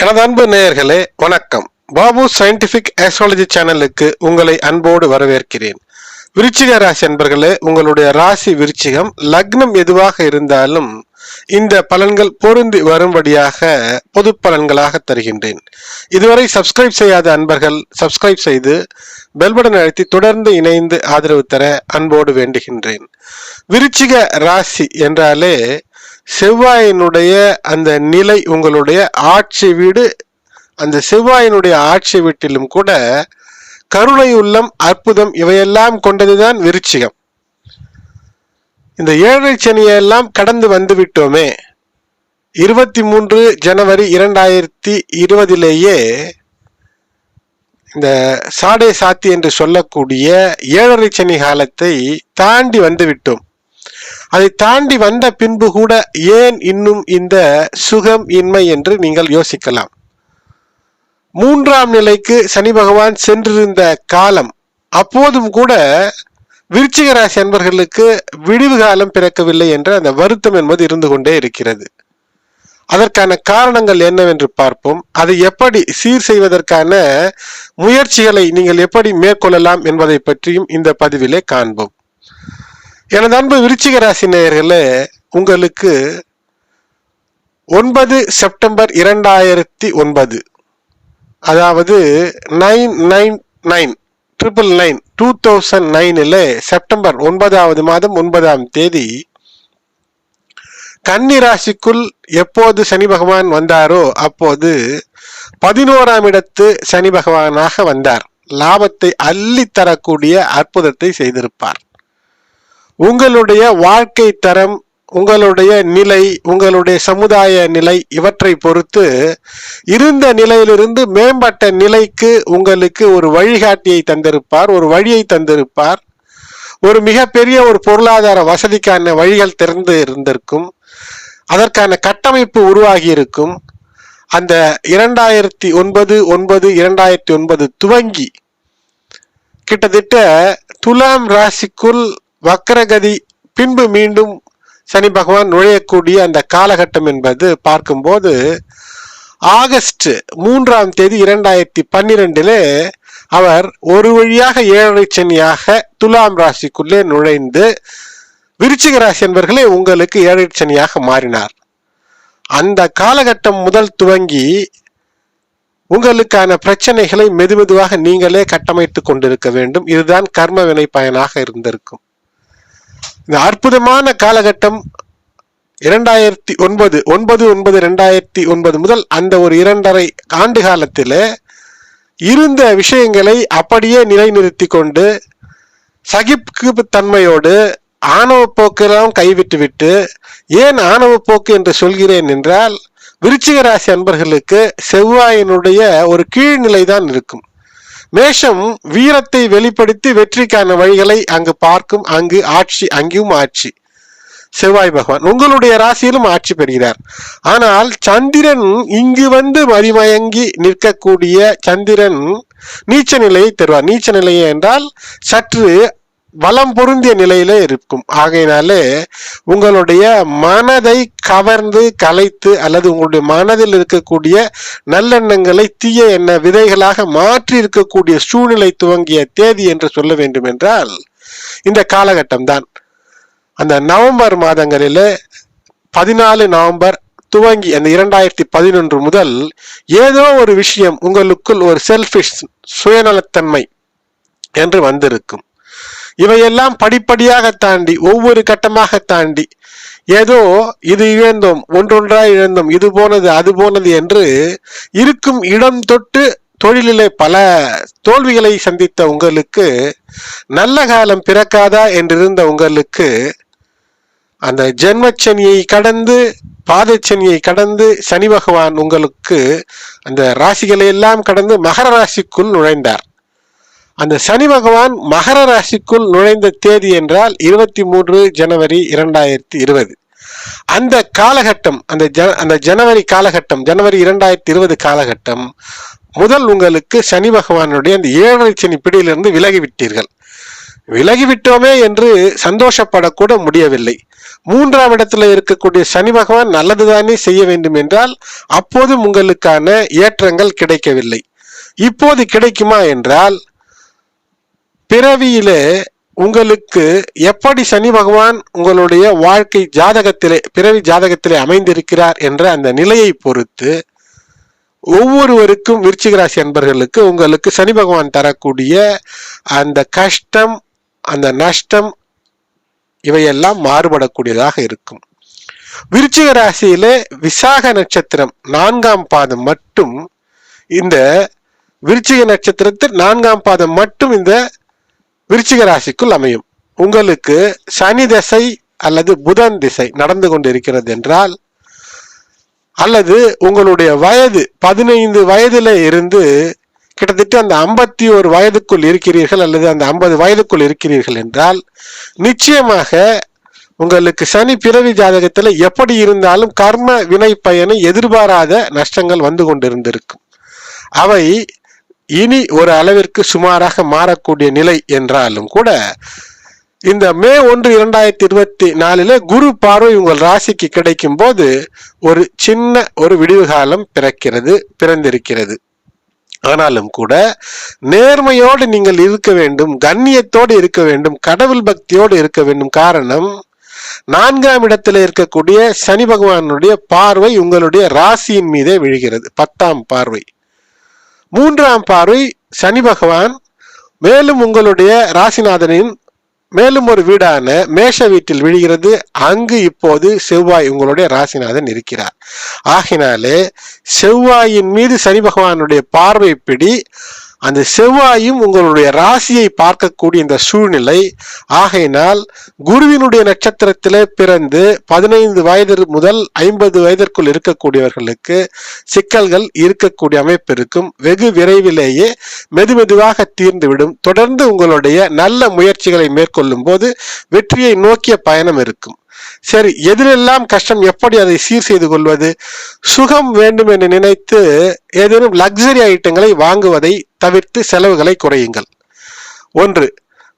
எனது அன்பு நேயர்களே வணக்கம். பாபு சயின்டிபிக் ஆஸ்ட்ராலஜி சேனலுக்கு உங்களை அன்போடு வரவேற்கிறேன். விருச்சிக ராசி அன்பர்களே உங்களுடைய ராசி விருச்சிகம் லக்னம் எதுவாக இருந்தாலும் இந்த பலன்கள் பொருந்தி வரும்படியாக பொது பலன்களாக தருகின்றேன். இதுவரை சப்ஸ்கிரைப் செய்யாத அன்பர்கள் சப்ஸ்கிரைப் செய்து பெல் பட்டன் அழுத்தி தொடர்ந்து இணைந்து ஆதரவு தர அன்போடு வேண்டுகின்றேன். விருச்சிக ராசி என்றாலே செவ்வாயினுடைய அந்த நிலை உங்களுடைய ஆட்சி வீடு அந்த செவ்வாயினுடைய ஆட்சி வீட்டிலும் கூட கருணை உள்ளம் அற்புதம் இவையெல்லாம் கொண்டதுதான் விருச்சிகம். இந்த ஏழரை சனியெல்லாம் கடந்து வந்து விட்டோமே இருபத்தி மூன்று ஜனவரி இரண்டாயிரத்தி இருபதிலேயே இந்த சாடை சாத்தி என்று சொல்லக்கூடிய ஏழரை சனி காலத்தை தாண்டி வந்துவிட்டோம் அதை தாண்டி வந்த பின்பு கூட ஏன் இன்னும் இந்த சுகம் இன்மை என்று நீங்கள் யோசிக்கலாம். மூன்றாம் நிலைக்கு சனி பகவான் சென்றிருந்த காலம் அப்போதும் கூட விருச்சிக ராசி அன்பர்களுக்கு விடிவு காலம் பிறக்கவில்லை என்ற அந்த வருத்தம் என்பது இருந்து கொண்டே இருக்கிறது. அதற்கான காரணங்கள் என்னவென்று பார்ப்போம். அதை எப்படி சீர் செய்வதற்கான முயற்சிகளை நீங்கள் எப்படி மேற்கொள்ளலாம் என்பதை பற்றியும் இந்த பதிவிலே காண்போம். எனது அன்பு விருச்சிக ராசி நேயர்களே உங்களுக்கு ஒன்பது செப்டம்பர் இரண்டாயிரத்தி ஒன்பது அதாவது nine nine nine triple nine two thousand நைனில் செப்டம்பர் ஒன்பதாவது மாதம் ஒன்பதாம் தேதி கன்னி ராசிக்குள் எப்போது சனி பகவான் வந்தாரோ அப்போது பதினோராம் இடத்து சனி பகவானாக வந்தார். லாபத்தை அள்ளி தரக்கூடிய அற்புதத்தை செய்திருப்பார். உங்களுடைய வாழ்க்கை தரம் உங்களுடைய நிலை உங்களுடைய சமுதாய நிலை இவற்றை பொறுத்து இருந்த நிலையிலிருந்து மேம்பட்ட நிலைக்கு உங்களுக்கு ஒரு வழிகாட்டியை தந்திருப்பார் ஒரு வழியை தந்திருப்பார். ஒரு மிகப்பெரிய ஒரு பொருளாதார வசதிக்கான வழிகள் திறந்து இருந்திருக்கும். அதற்கான கட்டமைப்பு உருவாகி இருக்கும். அந்த இரண்டாயிரத்தி ஒன்பது ஒன்பது இரண்டாயிரத்தி ஒன்பது துவங்கி கிட்டத்தட்ட துலாம் ராசிக்குள் வக்கரகதி பின்பு மீண்டும் சனி பகவான் நுழையக்கூடிய அந்த காலகட்டம் என்பது பார்க்கும்போது ஆகஸ்ட் மூன்றாம் தேதி இரண்டாயிரத்தி பன்னிரெண்டிலே அவர் ஒரு வழியாக ஏழரை சனியாக துலாம் ராசிக்குள்ளே நுழைந்து விருச்சிக ராசி என்பர்களே உங்களுக்கு ஏழரை சனியாக மாறினார். அந்த காலகட்டம் முதல் துவங்கி உங்களுக்கான பிரச்சனைகளை மெதுமெதுவாக நீங்களே கட்டமைத்து கொண்டிருக்க வேண்டும். இதுதான் கர்ம வினை பயனாக இருந்திருக்கும். இந்த அற்புதமான காலகட்டம் இரண்டாயிரத்தி ஒன்பது ஒன்பது ஒன்பது ரெண்டாயிரத்தி ஒன்பது முதல் அந்த ஒரு இரண்டரை ஆண்டு காலத்தில் இருந்த விஷயங்களை அப்படியே நிலைநிறுத்தி கொண்டு சகிப்பு தன்மையோடு ஆணவ போக்கெல்லாம் கைவிட்டுவிட்டு ஏன் ஆணவ போக்கு என்று சொல்கிறேன் என்றால் விருச்சிக ராசி அன்பர்களுக்கு செவ்வாயினுடைய ஒரு கீழ்நிலை தான் இருக்கும். மேஷம் வீரத்தை வெளிப்படுத்தி வெற்றிக்கான வழிகளை அங்கு பார்க்கும் அங்கு ஆட்சி அங்கேயும் ஆட்சி. செவ்வாய் பகவான் உங்களுடைய ராசியிலும் ஆட்சி பெறுகிறார். ஆனால் சந்திரன் இங்கு வந்து மதிமயங்கி நிற்கக்கூடிய சந்திரன் நீச்ச நிலையை தருவார். நீச்ச நிலையை என்றால் சற்று வளம் பொருந்திய நிலையிலே இருக்கும். ஆகையினாலே உங்களுடைய மனதை கவர்ந்து கலைத்து அல்லது உங்களுடைய மனதில் இருக்கக்கூடிய நல்லெண்ணங்களை தீய எண்ண விதைகளாக மாற்றி இருக்கக்கூடிய சூழ்நிலை துவங்கிய தேதி என்று சொல்ல வேண்டும் என்றால் இந்த காலகட்டம் தான் அந்த நவம்பர் மாதங்களில் பதினாலு நவம்பர் துவங்கி அந்த இரண்டாயிரத்தி பதினொன்று முதல் ஏதோ ஒரு விஷயம் உங்களுக்குள் ஒரு செல்ஃபிஷ் சுயநலத்தன்மை என்று வந்திருக்கும். இவையெல்லாம் படிப்படியாக தாண்டி ஒவ்வொரு கட்டமாக தாண்டி. ஏதோ இது இழந்தோம் ஒன்றொன்றாய் இழந்தோம் இது போனது அது போனது என்று இருக்கும் இடம் தொட்டு தொழிலிலே பல தோல்விகளை சந்தித்த உங்களுக்கு நல்ல காலம் பிறக்காதா என்றிருந்த உங்களுக்கு அந்த ஜென்மச்சனியை கடந்து பாதச்சனியை கடந்து சனி பகவான் உங்களுக்கு அந்த ராசிகளை எல்லாம் கடந்து மகர ராசிக்குள் நுழைந்தார். அந்த சனி பகவான் மகர ராசிக்குள் நுழைந்த தேதி என்றால் இருபத்தி மூன்று ஜனவரி இரண்டாயிரத்தி இருபது. அந்த காலகட்டம் அந்த ஜ அந்த ஜனவரி காலகட்டம் ஜனவரி இரண்டாயிரத்தி இருபது காலகட்டம் முதல் உங்களுக்கு சனி பகவானுடைய அந்த ஏழரை சனி பிடியிலிருந்து விலகிவிட்டீர்கள். விலகிவிட்டோமே என்று சந்தோஷப்படக்கூட முடியவில்லை. மூன்றாம் இடத்துல இருக்கக்கூடிய சனி பகவான் நல்லதுதானே செய்ய வேண்டும் என்றால் அப்போதும் உங்களுக்கான ஏற்றங்கள் கிடைக்கவில்லை. இப்போது கிடைக்குமா என்றால் பிறவியிலே உங்களுக்கு எப்படி சனி பகவான் உங்களுடைய வாழ்க்கை ஜாதகத்திலே பிறவி ஜாதகத்திலே அமைந்திருக்கிறார் என்ற அந்த நிலையை பொறுத்து ஒவ்வொருவருக்கும் விருச்சிக ராசி அன்பர்களுக்கு உங்களுக்கு சனி பகவான் தரக்கூடிய அந்த கஷ்டம் அந்த நஷ்டம் இவையெல்லாம் மாறுபடக்கூடியதாக இருக்கும். விருச்சிக ராசியிலே விசாக நட்சத்திரம் நான்காம் பாதம் மட்டும் இந்த விருச்சிக நட்சத்திரத்தில் நான்காம் பாதம் மட்டும் இந்த விருச்சிக ராசிக்குள் அமையும். உங்களுக்கு சனி திசை அல்லது புதன் திசை நடந்து கொண்டிருக்கிறது என்றால் அல்லது உங்களுடைய வயது பதினைந்து வயதில் இருந்து கிட்டத்தட்ட அந்த ஐம்பத்தி ஒரு வயதுக்குள் இருக்கிறீர்கள் அல்லது அந்த ஐம்பது வயதுக்குள் இருக்கிறீர்கள் என்றால் நிச்சயமாக உங்களுக்கு சனி பிறவி ஜாதகத்தில் எப்படி இருந்தாலும் கர்ம வினை பயனை எதிர்பாராத நஷ்டங்கள் வந்து கொண்டிருந்திருக்கும். அவை இனி ஒரு அளவிற்கு சுமாராக மாறக்கூடிய நிலை என்றாலும் கூட இந்த மே ஒன்று இரண்டாயிரத்தி இருபத்தி நாலுல குரு பார்வை உங்கள் ராசிக்கு கிடைக்கும் போது ஒரு சின்ன ஒரு விடிவு காலம் பிறக்கிறது பிறந்திருக்கிறது. ஆனாலும் கூட நேர்மையோடு நீங்கள் இருக்க வேண்டும் கண்ணியத்தோடு இருக்க வேண்டும் கடவுள் பக்தியோடு இருக்க வேண்டும். காரணம் நான்காம் இடத்துல இருக்கக்கூடிய சனி பகவானுடைய பார்வை உங்களுடைய ராசியின் மீதே விழுகிறது பத்தாம் பார்வை. மூன்றாம் பார்வை சனி பகவான். மேலும் உங்களுடைய ராசிநாதனின் மேலும் ஒரு வீடான மேஷ வீட்டில் விழுகிறது. அங்கு இப்போது செவ்வாய் உங்களுடைய ராசிநாதன் இருக்கிறார். ஆகினாலே செவ்வாயின் மீது சனி பகவானுடைய பார்வை பிடி அந்த செவ்வாயும் உங்களுடைய ராசியை பார்க்கக்கூடிய இந்த சூழ்நிலை. ஆகையினால் குருவினுடைய நட்சத்திரத்திலே பிறந்து பதினைந்து வயது முதல் ஐம்பது வயதிற்குள் இருக்கக்கூடியவர்களுக்கு சிக்கல்கள் இருக்கக்கூடிய அமைப்பு இருக்கும். வெகு விரைவிலேயே மெதுமெதுவாக தீர்ந்துவிடும். தொடர்ந்து உங்களுடைய நல்ல முயற்சிகளை மேற்கொள்ளும் போது வெற்றியை நோக்கிய பயணம் இருக்கும். சரி எதிலெல்லாம் கஷ்டம் எப்படி அதை சீர் செய்து கொள்வது? சுகம் வேண்டும் என்று நினைத்து ஏதேனும் லக்ஸரி ஐட்டங்களை வாங்குவதை தவிர்த்து செலவுகளை குறையுங்கள். ஒன்று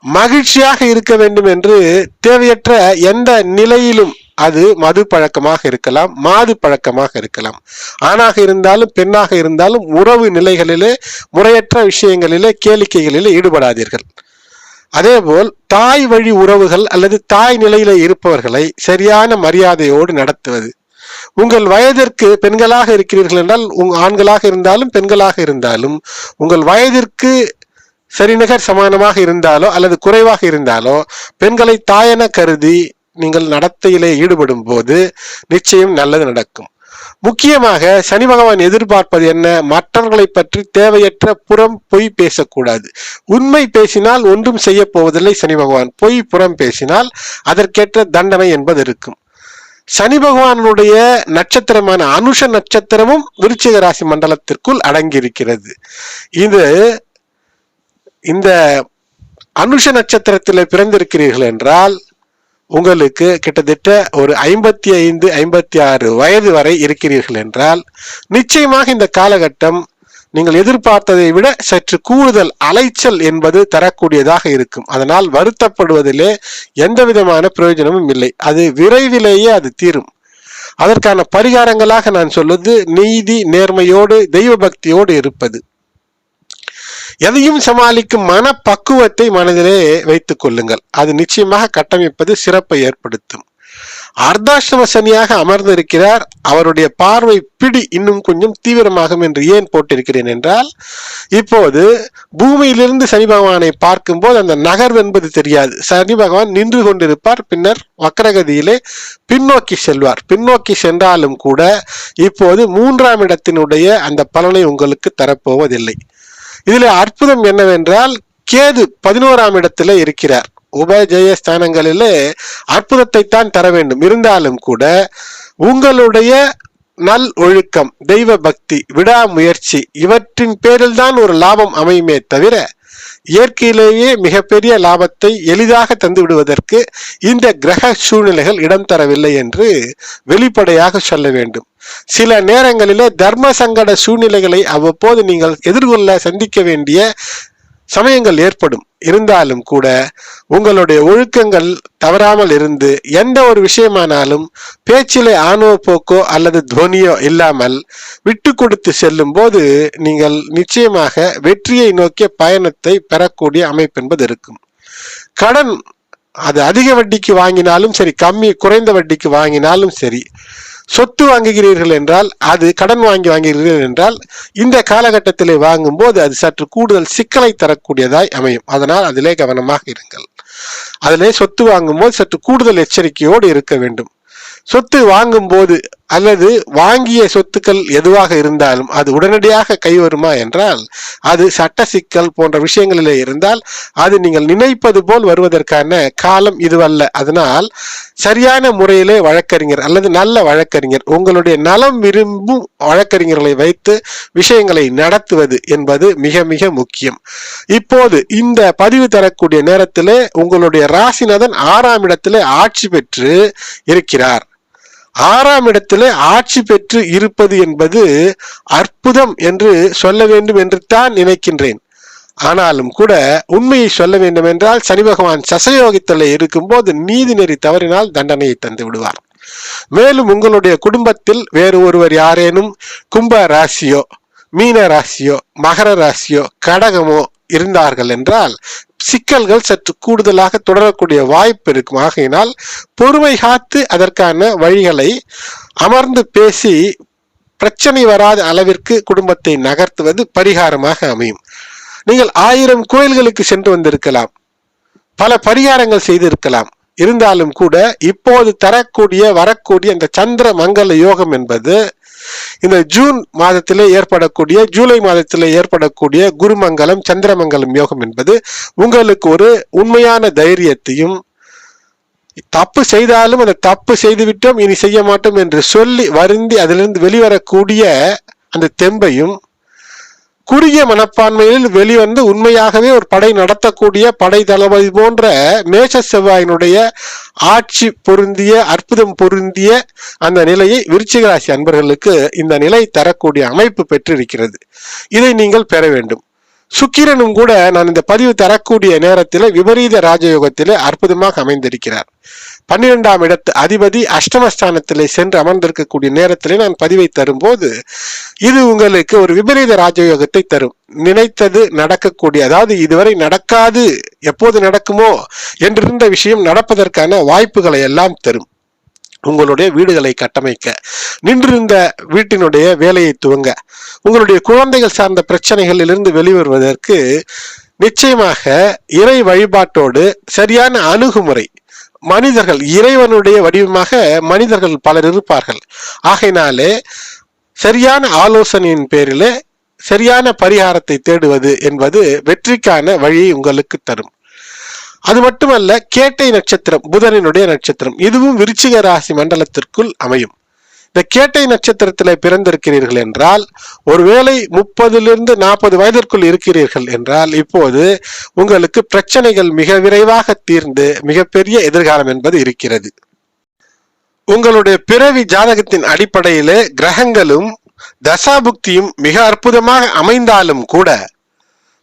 மகிழ்ச்சியாக இருக்க வேண்டும் என்று தேவையற்ற எந்த நிலையிலும் அது மது பழக்கமாக இருக்கலாம் மாது பழக்கமாக இருக்கலாம். ஆணாக இருந்தாலும் பெண்ணாக இருந்தாலும் உறவு நிலைகளிலே முறையற்ற விஷயங்களிலே கேளிக்கைகளிலே ஈடுபடாதீர்கள். அதேபோல் தாய் வழி உறவுகள் அல்லது தாய் நிலையில இருப்பவர்களை சரியான மரியாதையோடு நடத்துவது. உங்கள் வயதிற்கு பெண்களாக இருக்கிறீர்கள் என்றால் உங்க ஆண்களாக இருந்தாலும் பெண்களாக இருந்தாலும் உங்கள் வயதிற்கு சரிநிகர் சமானமாக இருந்தாலோ அல்லது குறைவாக இருந்தாலோ பெண்களை தாயென கருதி நீங்கள் நடத்தையிலே ஈடுபடும் போது நிச்சயம் நல்லது நடக்கும். முக்கியமாக சனி பகவான் எதிர்பார்ப்பது என்ன? மற்றவர்களை பற்றி தேவையற்ற புறம் பொய் பேசக்கூடாது. உண்மை பேசினால் ஒன்றும் செய்ய போவதில்லை சனி பகவான். பொய் புறம் பேசினால் அதற்கேற்ற தண்டனை என்பது இருக்கும். சனி பகவானுடைய நட்சத்திரமான அனுஷ நட்சத்திரமும் விருச்சிக ராசி மண்டலத்திற்குள் அடங்கியிருக்கிறது. இது இந்த அனுஷ நட்சத்திரத்தில் பிறந்திருக்கிறீர்கள் என்றால் உங்களுக்கு கிட்டத்தட்ட ஒரு ஐம்பத்தி ஐந்து ஐம்பத்தி ஆறு வயது வரை இருக்கிறீர்கள் என்றால் நிச்சயமாக இந்த காலகட்டம் நீங்கள் எதிர்பார்த்ததை விட சற்று கூடுதல் அலைச்சல் என்பது தரக்கூடியதாக இருக்கும். அதனால் வருத்தப்படுவதிலே எந்த விதமான பிரயோஜனமும் இல்லை. அது விரைவிலேயே அது தீரும். அதற்கான பரிகாரங்களாக நான் சொல்வது நீதி நேர்மையோடு தெய்வ பக்தியோடு இருப்பது. எதையும் சமாளிக்கும் மனப்பக்குவத்தை மனதிலே வைத்துக் கொள்ளுங்கள். அது நிச்சயமாக கட்டமைப்பது சிறப்பை ஏற்படுத்தும். அர்த்தாஷ்டம சனியாக அமர்ந்திருக்கிறார். அவருடைய பார்வை பிடி இன்னும் கொஞ்சம் தீவிரமாகும் என்று ஏன் போட்டிருக்கிறேன் என்றால் இப்போது பூமியிலிருந்து சனி பகவானை பார்க்கும்போது அந்த நகர்வு என்பது தெரியாது. சனி பகவான் நின்று கொண்டிருப்பார். பின்னர் வக்கரகதியிலே பின்னோக்கி செல்வார். பின்னோக்கி சென்றாலும் கூட இப்போது மூன்றாம் இடத்தினுடைய அந்த பலனை உங்களுக்கு தரப்போவதில்லை. இதில் அற்புதம் என்னவென்றால் கேது பதினோராம் இடத்துல இருக்கிறார். உபஜய ஸ்தானங்களிலே அற்புதத்தை தான் தர வேண்டும். இருந்தாலும் கூட உங்களுடைய நல் ஒழுக்கம் தெய்வ பக்தி விடாமுயற்சி இவற்றின் பேரில் தான் ஒரு லாபம் அமையுமே தவிர இயற்கையிலேயே மிகப்பெரிய லாபத்தை எளிதாக தந்து விடுவதற்கு இந்த கிரக சூழ்நிலைகள் இடம் தரவில்லை என்று வெளிப்படையாக சொல்ல வேண்டும். சில நேரங்களிலே தர்ம சங்கட சூழ்நிலைகளை அவ்வப்போது நீங்கள் எதிர்கொள்ள சந்திக்க வேண்டிய சமயங்கள் ஏற்படும். இருந்தாலும் கூட உங்களுடைய ஒழுக்கங்கள் தவறாமல் இருந்து எந்த ஒரு விஷயமானாலும் பேச்சிலே ஆணவ போக்கோ அல்லது துவனியோ இல்லாமல் விட்டு கொடுத்து செல்லும் போது நீங்கள் நிச்சயமாக வெற்றியை நோக்கிய பயணத்தை பெறக்கூடிய அமைப்பு என்பது இருக்கும். கடன் அது அதிக வட்டிக்கு வாங்கினாலும் சரி கம்மி குறைந்த வட்டிக்கு வாங்கினாலும் சரி சொத்து வாங்குகிறீர்கள் என்றால் அது கடன் வாங்கி வாங்குகிறீர்கள் என்றால் இந்த காலகட்டத்திலே வாங்கும்போது அது சற்று கூடுதல் சிக்கலை தரக்கூடியதாய் அமையும். அதனால் அதிலே கவனமாக இருங்கள். அதிலே சொத்து வாங்கும்போது சற்று கூடுதல் எச்சரிக்கையோடு இருக்க வேண்டும். சொத்து வாங்கும்போது அல்லது வாங்கிய சொத்துக்கள் எதுவாக இருந்தாலும் அது உடனடியாக கைவருமா என்றால் அது சட்ட சிக்கல் போன்ற விஷயங்களிலே இருந்தால் அது நீங்கள் நினைப்பது போல் வருவதற்கான காலம் இதுவல்ல. அதனால் சரியான முறையிலே வழக்கறிஞர் அல்லது நல்ல வழக்கறிஞர் உங்களுடைய நலம் விரும்பும் வழக்கறிஞர்களை வைத்து விஷயங்களை நடத்துவது என்பது மிக மிக முக்கியம். இப்போது இந்த பதிவு தரக்கூடிய நேரத்திலே உங்களுடைய ராசிநாதன் ஆறாம் இடத்திலே ஆட்சி பெற்று இருக்கிறார். ஆறாம் இடத்திலே ஆட்சி பெற்று இருப்பது என்பது அற்புதம் என்று சொல்ல வேண்டும் என்று தான் நினைக்கின்றேன். ஆனாலும் கூட உண்மையை சொல்ல வேண்டும் என்றால் சனி பகவான் சசயோகத்தில் இருக்கும்போது நீதி நெறி தவறினால் தண்டனையை தந்து விடுவார். மேலும் உங்களுடைய குடும்பத்தில் வேறு ஒருவர் யாரேனும் கும்ப ராசியோ மீன ராசியோ மகர ராசியோ கடகமோ இருந்தார்கள் என்றால் சிக்கல்கள் சற்று கூடுதலாக தொடரக்கூடிய வாய்ப்பு இருக்கும். ஆகையினால் பொறுமை காத்து அதற்கான வழிகளை அமர்ந்து பேசி பிரச்சனை வராத அளவிற்கு குடும்பத்தை நகர்த்துவது பரிகாரமாக அமையும். நீங்கள் ஆயிரம் கோயில்களுக்கு சென்று வந்திருக்கலாம். பல பரிகாரங்கள் செய்திருக்கலாம். இருந்தாலும் கூட இப்போது தரக்கூடிய வரக்கூடிய இந்த சந்திர மங்கள யோகம் என்பது இந்த ஜூன் மாதத்திலே ஏற்படக்கூடிய ஜூலை மாதத்திலே ஏற்படக்கூடிய குருமங்கலம் சந்திரமங்கலம் யோகம் என்பது உங்களுக்கு ஒரு உண்மையான தைரியத்தையும் தப்பு செய்தாலும் அந்த தப்பு செய்து விட்டோம் இனி செய்ய மாட்டோம் என்று சொல்லி வருந்தி அதிலிருந்து வெளிவரக்கூடிய அந்த தெம்பையும் குறுகிய மனப்பான்மையில் வெளிவந்து உண்மையாகவே ஒரு படை நடத்தக்கூடிய படை தளபதி போன்ற மேஷ செவ்வாயினுடைய ஆட்சி பொருந்திய அற்புதம் பொருந்திய அந்த நிலையை விருச்சிக ராசி அன்பர்களுக்கு இந்த நிலை தரக்கூடிய அமைப்பு பெற்றிருக்கிறது. இதை நீங்கள் பெற வேண்டும். சுக்கிரனும் கூட நான் இந்த பதிவு தரக்கூடிய நேரத்தில் விபரீத ராஜயோகத்திலே அற்புதமாக அமைந்திருக்கிறார். பன்னிரெண்டாம் இடத்து அதிபதி அஷ்டமஸ்தானத்திலே சென்று அமர்ந்திருக்கக்கூடிய நேரத்திலே நான் பதிவை தரும்போது இது உங்களுக்கு ஒரு விபரீத ராஜயோகத்தை தரும். நினைத்தது நடக்கக்கூடிய அதாவது இதுவரை நடக்காது எப்போது நடக்குமோ என்றிருந்த விஷயம் நடப்பதற்கான வாய்ப்புகளை எல்லாம் தரும். உங்களுடைய வீடுகளை கட்டமைக்க நின்றிருந்த வீட்டினுடைய வேலையை துவங்க உங்களுடைய குழந்தைகள் சார்ந்த பிரச்சனைகளிலிருந்து வெளிவருவதற்கு நிச்சயமாக இறை வழிபாட்டோடு சரியான அணுகுமுறை மனிதர்கள் இறைவனுடைய வடிவமாக மனிதர்கள் பலர் இருப்பார்கள். ஆகையினாலே சரியான ஆலோசனையின் பேரிலே சரியான பரிகாரத்தை தேடுவது என்பது வெற்றிக்கான வழியை உங்களுக்கு தரும். அது மட்டுமல்ல கேட்டை நட்சத்திரம் புதனினுடைய நட்சத்திரம் இதுவும் விருச்சிக ராசி மண்டலத்திற்குள் அமையும். இந்த கேட்டை நட்சத்திரத்தில் பிறந்திருக்கிறீர்கள் என்றால் ஒருவேளை முப்பதிலிருந்து நாற்பது வயதிற்குள் இருக்கிறீர்கள் என்றால் இப்போது உங்களுக்கு பிரச்சனைகள் மிக விரைவாக தீர்ந்து மிகப்பெரிய எதிர்காலம் என்பது இருக்கிறது. உங்களுடைய பிறவி ஜாதகத்தின் அடிப்படையிலே கிரகங்களும் தசாபுக்தியும் மிக அற்புதமாக அமைந்தாலும் கூட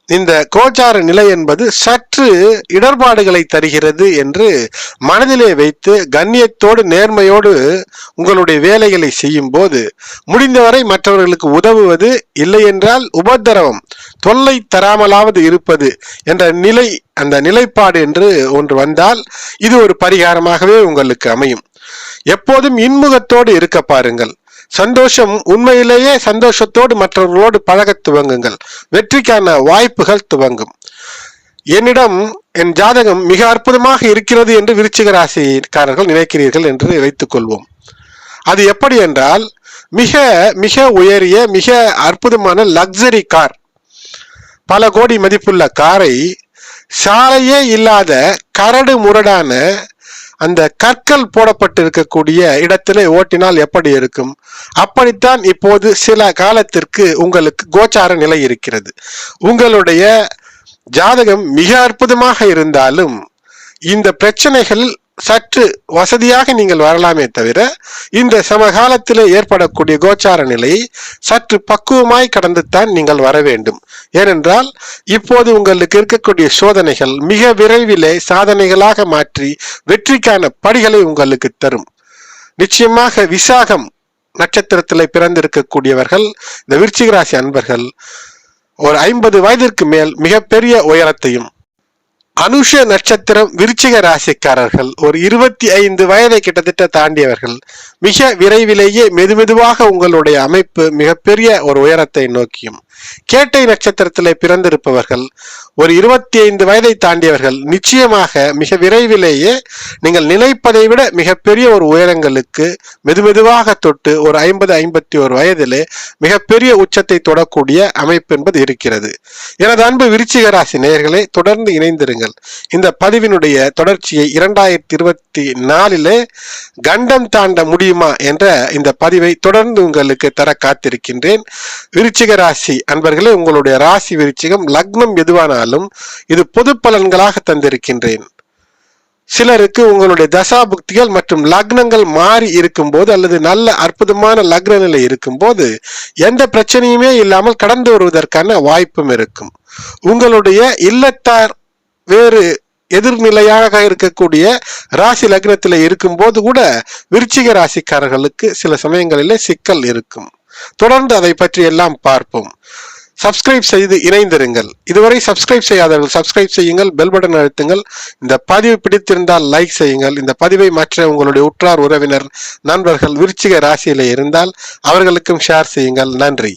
இந்த கோச்சார நிலை என்பது சற்று இடர்பாடுகளை தருகிறது என்று மனதிலே வைத்து கண்ணியத்தோடு நேர்மையோடு உங்களுடைய வேலைகளை செய்யும் போது முடிந்தவரை மற்றவர்களுக்கு உதவுவது இல்லை என்றால் உபத்திரவம் தொல்லை தராமலாவது இருப்பது என்ற நிலை அந்த நிலைப்பாடு என்று ஒன்று வந்தால் இது ஒரு பரிகாரமாகவே உங்களுக்கு அமையும். எப்போதும் இன்முகத்தோடு இருக்க பாருங்கள். சந்தோஷம் உண்மையிலேயே சந்தோஷத்தோடு மற்றவர்களோடு பழக துவங்குங்கள். வெற்றிக்கான வாய்ப்புகள் துவங்கும். என்னிடம் என் ஜாதகம் மிக அற்புதமாக இருக்கிறது என்று விருச்சிக ராசிக்காரர்கள் நினைக்கிறீர்கள் என்று வைத்துக் கொள்வோம். அது எப்படி என்றால் மிக மிக உயரிய மிக அற்புதமான லக்ஸரி கார் பல கோடி மதிப்புள்ள காரை சாலையே இல்லாத கரடு முரடான அந்த கற்கள் போடப்பட்டு இருக்கக்கூடிய இடத்திலே ஓட்டினால் எப்படி இருக்கும்? அப்படித்தான் இப்போது சில காலத்திற்கு உங்களுக்கு கோச்சார நிலை இருக்கிறது. உங்களுடைய ஜாதகம் மிக அற்புதமாக இருந்தாலும் இந்த பிரச்சனைகள் சற்று வசதியாக நீங்கள் வரலாமே தவிர இந்த சமகாலத்தில் ஏற்படக்கூடிய கோச்சார நிலையை சற்று பக்குவமாய் கடந்துத்தான் நீங்கள் வர வேண்டும். ஏனென்றால் இப்போது உங்களுக்கு இருக்கக்கூடிய சோதனைகள் மிக விரைவிலே சாதனைகளாக மாற்றி வெற்றிக்கான படிகளை உங்களுக்கு தரும். நிச்சயமாக விசாகம் நட்சத்திரத்தில் பிறந்திருக்கக்கூடியவர்கள் இந்த விருச்சிகராசி அன்பர்கள் ஒரு ஐம்பது வயதிற்கு மேல் மிகப்பெரிய உயரத்தையும் அனுஷ நட்சத்திரம் விருச்சிக ராசிக்காரர்கள். ஒரு இருபத்தி ஐந்து வயதை கிட்டத்தட்ட தாண்டியவர்கள். மிக விரைவிலேயே மெதுமெதுவாக உங்களுடைய அமைப்பு மிகப்பெரிய ஒரு உயரத்தை நோக்கியும். கேட்டை நட்சத்திரத்திலே பிறந்திருப்பவர்கள் ஒரு இருபத்தி ஐந்து வயதை தாண்டியவர்கள் நிச்சயமாக மிக விரைவிலேயே நீங்கள் நினைப்பதை விட மிகப்பெரிய ஒரு உயரங்களுக்கு மெதுமெதுவாக தொட்டு ஒரு ஐம்பது ஐம்பத்தி ஒரு வயதிலே மிகப்பெரிய உச்சத்தை தொடக்கூடிய அமைப்பு என்பது இருக்கிறது. எனது அன்பு விருச்சிக ராசி நேயர்களே தொடர்ந்து இணைந்திருங்கள். இந்த பதிவினுடைய தொடர்ச்சியை இரண்டாயிரத்தி இருபத்தி நாலிலே கண்டம் தாண்ட முடியுமா என்ற இந்த பதிவை தொடர்ந்து உங்களுக்கு தர காத்திருக்கின்றேன். விருச்சிக ராசி அன்பர்களே உங்களுடைய ராசி விருச்சிகம் லக்னம் எதுவானாலும் இது பொது பலன்களாக தந்திருக்கின்றேன். சிலருக்கு உங்களுடைய தசாபுக்திகள் மற்றும் லக்னங்கள் மாறி இருக்கும்போது அல்லது நல்ல அற்புதமான லக்ன நிலை இருக்கும்போது எந்த பிரச்சனையுமே இல்லாமல் கடந்து வருவதற்கான வாய்ப்பும் இருக்கும். உங்களுடைய இல்லத்தார் வேறு எதிர்நிலையாக இருக்கக்கூடிய ராசி லக்னத்தில் இருக்கும்போது கூட விருச்சிக ராசிக்காரர்களுக்கு சில சமயங்களிலே சிக்கல் இருக்கும். தொடர்ந்து அதை பற்றி எல்லாம் பார்ப்போம். சப்ஸ்கிரைப் செய்து இணைந்திருங்கள். இதுவரை சப்ஸ்கிரைப் செய்யாதவர்கள் சப்ஸ்கிரைப் செய்யுங்கள் பெல் பட்டன் அழுத்துங்கள். இந்த பதிவு பிடித்திருந்தால் லைக் செய்யுங்கள். இந்த பதிவை மற்ற உங்களுடைய உற்றார் உறவினர் நண்பர்கள் விருச்சிக ராசியிலே இருந்தால் அவர்களுக்கும் ஷேர் செய்யுங்கள். நன்றி.